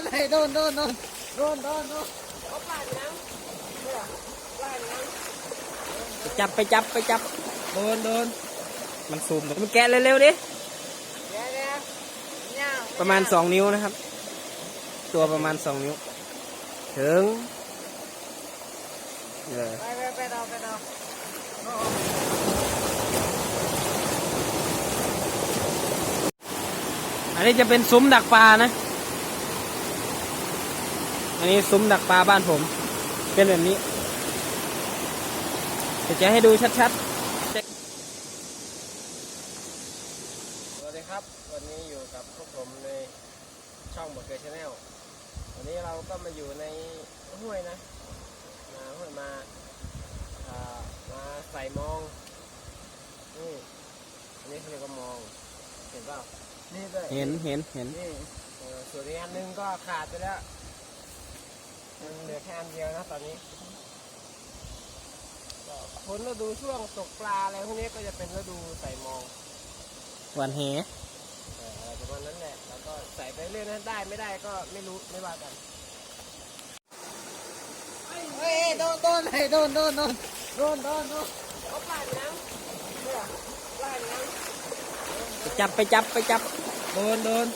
นไอ้โดนโดนโดนโดนโดนโดนเขาปาดนี่ยปาดยังไปจับไปจับไปจับโดนโดนมันซูมมันแกะเร็วๆดิประมาณสองนิ้วนะครับ ตัวประมาณสองนิ้ว ถึงเออไปไปไปต่อไปต่ออันนี้จะเป็นซุ้มดักปลานะ นนี้ซุ้มดักปลาบ้านผม เป็นแบบนี้เดี๋ยวจะให้ดูชัดสวัสดีครับ วันนี้อยู่กับพวกผมในช่องบทเกยชาแนลวันนี้เราก็มาอยู่ในห้วยนะมาห้วยมาอ่ามาใส่มองนี่อันนี้เขาเรียกว่ามอง เห็นเปล่านี่ด้วยๆเห็นเห็นเห็นนี่เออส่วนอีกอันหนึงก็ขาดไปแล้ว มันเหลือแค่อันเดียวนะตอนนี้ก็พ้นฤดูช่วงตกปลาอะไรพวกนี้ก็จะเป็นฤดูใส่มองวันแหเอออะไรประมาณนั้นแหละแล้วก็ใส่ไปเรื่อยนะได้ไม่ได้ก็ไม่รู้ไม่ว่ากันเฮ้ยโดนโดนไอ้โดนโดนโดนโดนโดนโดนเขาปลาดยังเนี่ยปลาดยังไปจับไปจับไปจับโดนโดน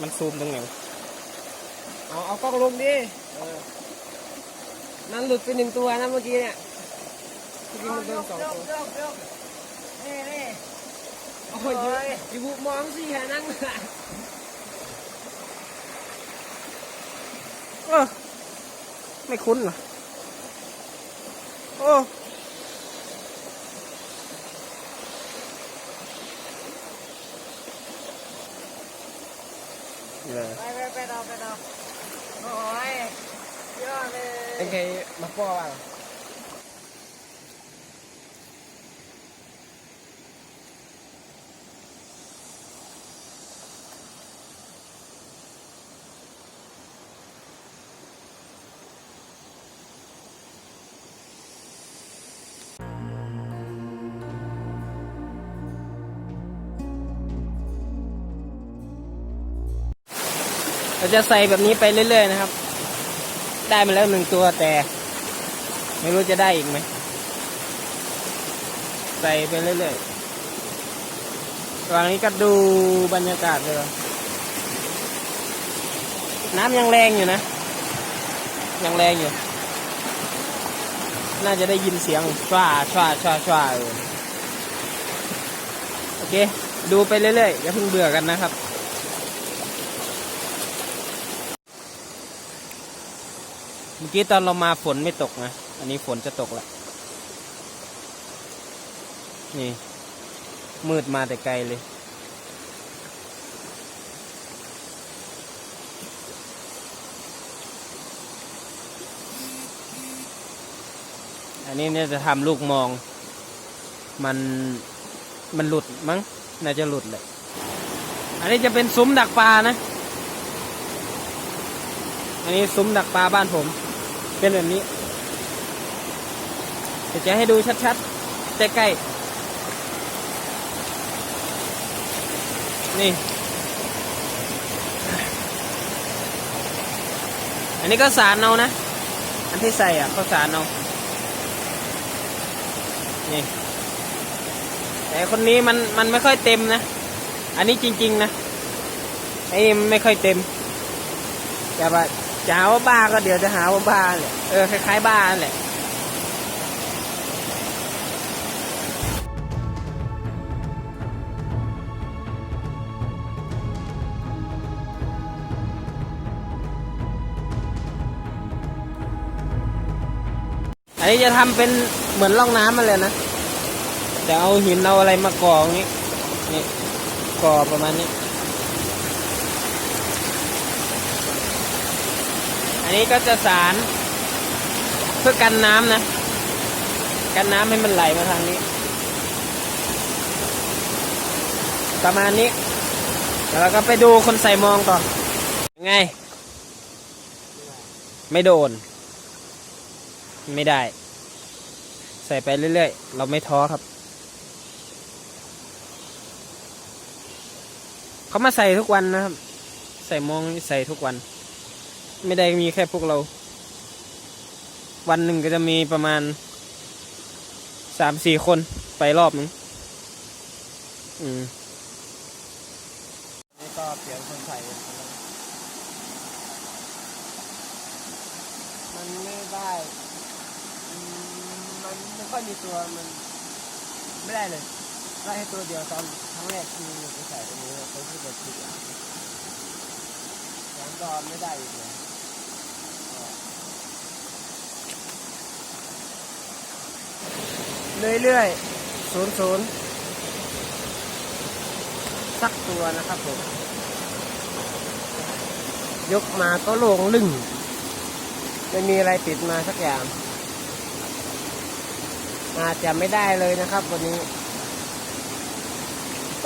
มันซูมตรงไหนเอาเอากล้องลงดิเออ นั่นหลุดไปหนึ่งตัวนะเมื่อกี้เนี่ยเมื่อกี้มันโดนสองตัวนี่นี่โอ้ยอยู่อยู่บุมองสิฮะนั่งเออไม่คุ้นเหรอ โอ้เออไปไปไปต่อไปต่อ โอ้ยยอดเลย เป็นไงมาป้อว่ะ เราจะใส่แบบนี้ไปเรื่อยๆนะครับ ได้มาแล้วหนึ่งตัวแต่ ไม่รู้จะได้อีกไหม ใส่ไปเรื่อยๆวางนี้ก็ดูบรรยากาศเลยน้ำยังแรงอยู่นะ ยังแรงอยู่ น่าจะได้ยินเสียงช้าช้าช้าช้าโอเค ดูไปเรื่อยๆอย่าเพิ่งเบื่อกันนะครับ เมื่อกี้ตอนเรามาฝนไม่ตกนะ อันนี้ฝนจะตกแล้วนี่ มืดมาแต่ไกลเลย อันนี้เนี่ยจะทำลูกมอง มันมันหลุดมั้ง น่าจะหลุดเลยอันนี้จะเป็นซุ้มดักปลานะ อันนี้ซุ้มดักปลาบ้านผม เป็นแบบนี้ เดี๋ยวจะให้ดูชัดๆ ใกล้ๆ นี่ อันนี้ก็สารเอานะ อันที่ใส่อะก็สารเอา นี่ แต่คนนี้มันมันไม่ค่อยเต็มนะ อันนี้จริง ๆ นะไอ้ไม่ค่อยเต็มแต่ว่า จะหาว่าบ้าก็เดี๋ยวจะหาว่าบ้าแหละเออคล้ายๆบ้าแหละอันนี้จะทำเป็นเหมือนร่องน้ำมาเลยนะ จะเอาหินเอาอะไรมาก่ออย่างนี้ นี่ก่อประมาณนี้ อันนี้ก็จะสารเพื่อกันน้ำนะ กันน้ำให้มันไหลมาทางนี้ ประมาณนี้แล้วเราก็ไปดูคนใส่มองต่อยังไง ไม่โดน ไม่ได้ ใส่ไปเรื่อยๆ เราไม่ท้อครับ เขามาใส่ทุกวันนะครับ ใส่มองใส่ทุกวัน ไม่ได้มีแค่พวกเรา วันหนึ่งก็จะมีประมาณสามสี่คนไปรอบนึงอืมนี่ก็เปลี่ยนคนใส่มันไม่ได้มันไม่ค่อยมีตัวมันไม่ได้เลยได้แค่ตัวเดียวตอนครั้งแรกที่ไปใส่ตรงนี้ไปที่แบบผิดอะแล้วก็ไม่ได้อีกเลย เรื่อยๆศูนย์ศูนย์สักตัวนะครับผม ยกมาก็โล่งลึงไม่มีอะไรติดมาสักอย่าง อาจจะไม่ได้เลยนะครับวันนี้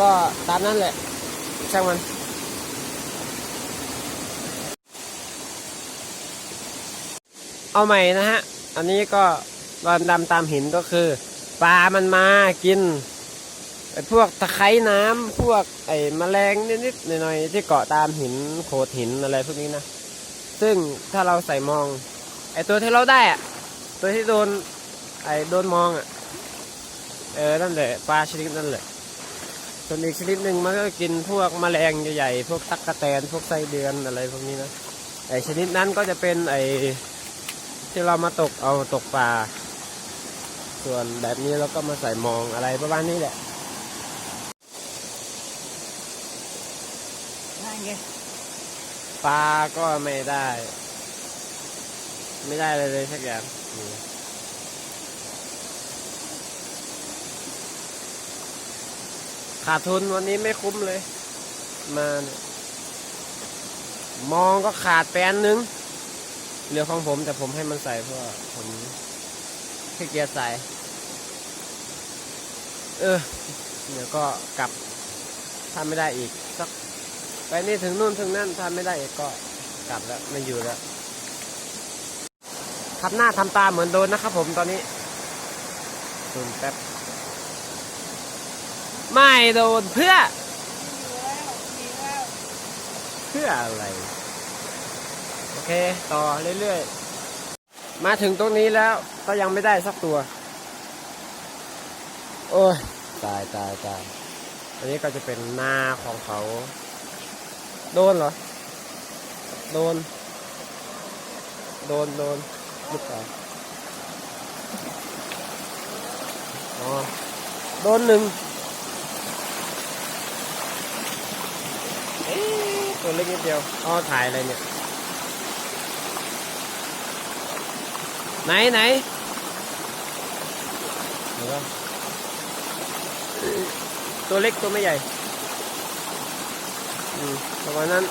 ก็ตามนั้นแหละ ช่างมันเอาใหม่นะฮะ อันนี้ก็รอนดำตามหินก็คือ ปลามันมากินไอ้พวกตะไคร้น้ำพวกไอ้แมลงนิดๆหน่อยๆที่เกาะตามหินโขดหินอะไรพวกนี้นะ ซึ่งถ้าเราใส่มอง ไอ้ตัวที่เราได้อะตัวที่โดนไอ้โดนมองอะเออนั่นแหละปลาชนิดนั่นแหละส่วนอีกชนิดหนึ่งมันก็กินพวกแมลงใหญ่ๆพวกตั๊กะแตนพวกไส้เดือนอะไรพวกนี้นะไอชนิดนั้นก็จะเป็นไอที่เรามาตกเอาตกปลา ส่วนแบบนี้เราก็มาใส่มองอะไรประมาณนี้แหละนั่นไงปลาก็ไม่ได้ ไม่ได้เลยเลยสักอย่างนี่ขาดทุนวันนี้ไม่คุ้มเลย มาเนี่ยมองก็ขาดแปนนึง เหลือของผมแต่ผมให้มันใส่เพราะว่าผม ขี้เกียจใส่ เออ เดี๋ยวก็กลับถ้าไม่ได้อีกสักไปนี่ถึงนู่นถึงนั่นทำไม่ได้อีกก็กลับแล้วไม่อยู่แล้วทำหน้าทำตาเหมือนโดนนะครับผมตอนนี้ซูมแป๊บไม่โดนเพื่อ เพื่ออะไร โอเค ต่อเรื่อยๆ มาถึงตรงนี้แล้วก็ยังไม่ได้สักตัว โอ้ยตายตายตายอันนี้ก็จะเป็นหน้าของเขา โดนเหรอ โดน โดนโดนหรือเปล่าอ๋อ โดนหนึ่งเอ๊ะตัวเล็กนิดเดียวอ๋อถ่ายอะไรเนี่ย ไหนไหนเห็นปะตัวเล็กตัวไม่ใหญ่อืมประมาณนั้น